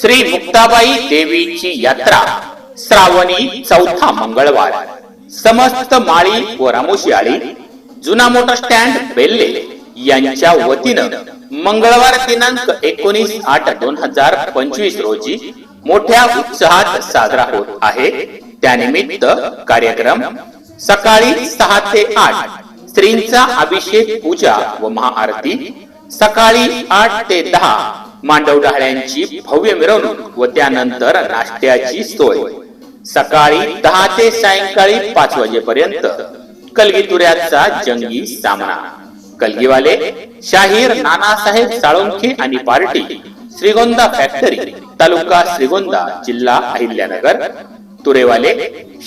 श्री मुक्ताबाई देवीची यात्रा श्रावणी चौथा मंगळवार. समस्त माळी व रामोशियाळी जुना मोटर स्टँड बेल्ले यांच्या वतीनं मंगळवार दिनांक एकोणीस आठ दोन हजार पंचवीस रोजी मोठ्या उत्साहात साजरा होत आहे. त्यानिमित्त कार्यक्रम सकाळी सहा ते आठ स्त्रींचा अभिषेक पूजा व महाआरती सकाळी आठ ते दहा मांडव डहाळ्यांची भव्य मिरवणूक व त्यानंतर नाश्त्याची सोय. सकाळी दहा ते सायंकाळी पाच वाजेपर्यंत कलगीतुऱ्याचा जंगी सामना. कलगीवाले शाहीर नानासाहेब साळुंखे आणि पार्टी श्रीगोंदा फॅक्टरी तालुका श्रीगोंदा जिल्हा अहिल्यानगर. तुरेवाले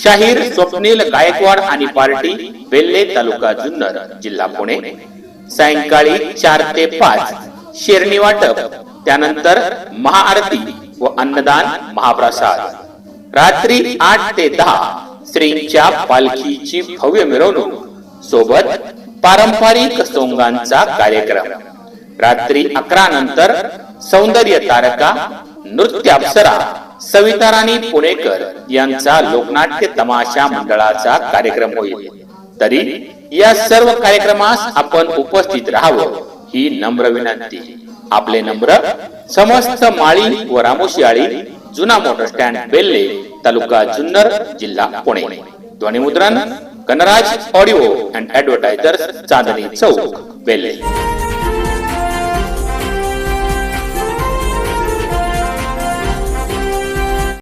शाहीर स्वप्नील गायकवाड आणि पार्टी वेल्हे तालुका जुन्नर जिल्हा पुणे. सायंकाळी चार ते पाच शेरणी वाटप त्यानंतर महाआरती व अन्नदान महाप्रसाद. रात्री आठ ते दहा श्रींच्या पालखीची भव्य मिरवणूक. सोबत पारंपरिक सोंगांचा कार्यक्रम. रात्री अकरा नंतर सौंदर्य तारका नृत्य अप्सरा सविता पुणेकर यांचा लोकनाट्य तमाशा मंडळाचा कार्यक्रम होईल. तरी या सर्व कार्यक्रमास आपण उपस्थित राहावं. ही नम्र विनंती. आपले नम्र समस्त माळी व रामोशी आळी जुना मोटर स्टँड बेल्ले तालुका जुन्नर जिल्हा पुणे. ध्वनिमुद्रण Kanraj audio and advertisers Chandni Chowk Belle.